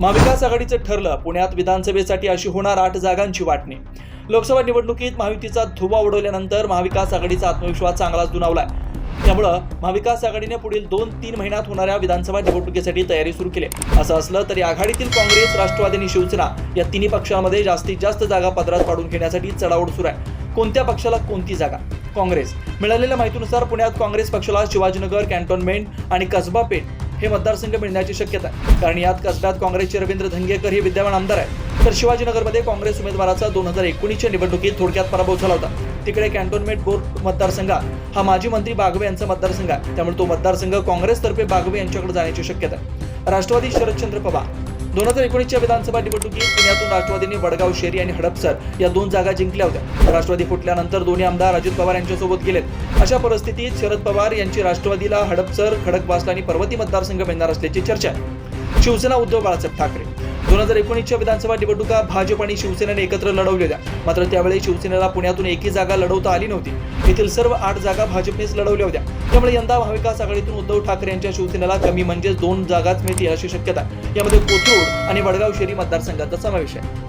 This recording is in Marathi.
महाविकास आघाडीचं ठरलं पुण्यात विधानसभेसाठी अशी होणार आठ जागांची वाटणी. लोकसभा निवडणुकीत महायुतीचा धुवा उडवल्यानंतर महाविकास आघाडीचा आत्मविश्वास चांगलाच दुनावलाय त्यामुळं महाविकास आघाडीने पुढील दोन तीन महिन्यात होणाऱ्या विधानसभा निवडणुकीसाठी तयारी सुरू केली. असं असलं तरी आघाडीतील काँग्रेस राष्ट्रवादी आणि शिवसेना या तिन्ही पक्षांमध्ये जास्तीत जास्त जागा पदरात पाडून घेण्यासाठी चढाओढ सुरू आहे. कोणत्या पक्षाला कोणती जागा? काँग्रेस. मिळालेल्या माहितीनुसार पुण्यात काँग्रेस पक्षाला शिवाजीनगर कॅन्टोन्मेंट आणि कसबा पेठ हे मतदारसंघ मिळण्याची शक्यता आहे. कारण यात कसब्यात काँग्रेसचे रवींद्र धंगेकर हे विद्यमान आमदार आहेत. तर शिवाजीनगरमध्ये काँग्रेस उमेदवाराचा दोन हजार एकोणीसच्या निवडणुकीत थोडक्यात पराभव झाला होता. तिकडे कॅन्टोन्मेंट बोर्ड मतदारसंघात हा माजी मंत्री बागवे यांचा मतदारसंघ आहे. त्यामुळे तो मतदारसंघ काँग्रेसतर्फे बागवे यांच्याकडे जाण्याची शक्यता आहे. राष्ट्रवादी शरदचंद्र पवार दोन हजार एकोणीसच्या विधानसभा निवडणुकीत पुण्यातून राष्ट्रवादीने वडगाव शेरी आणि हडपसर या दोन जागा जिंकल्या होत्या. राष्ट्रवादी फुटल्यानंतर दोन्ही आमदार अजित पवार यांच्यासोबत गेलेत. अशा परिस्थितीत शरद पवार यांची राष्ट्रवादीला हडपसर खडकवासला आणि पर्वती मतदारसंघ मिळणार असल्याची चर्चा. आहे शिवसेना उद्धव बाळासाहेब ठाकरे दोन हजार एकोणीसच्या विधानसभा निवडणुका भाजप आणि शिवसेनेने एकत्र लढवल्या मात्र त्यावेळी शिवसेनेला पुण्यातून एकही जागा लढवता आली नव्हती. येथील सर्व आठ जागा भाजपनेच लढवल्या होत्या. त्यामुळे यंदा महाविकास आघाडीतून उद्धव ठाकरे यांच्या शिवसेनेला कमी म्हणजेच दोन जागाच मिळतील अशी शक्यता. यामध्ये कोथरूड आणि वडगाव शेरी मतदारसंघाचा समावेश आहे.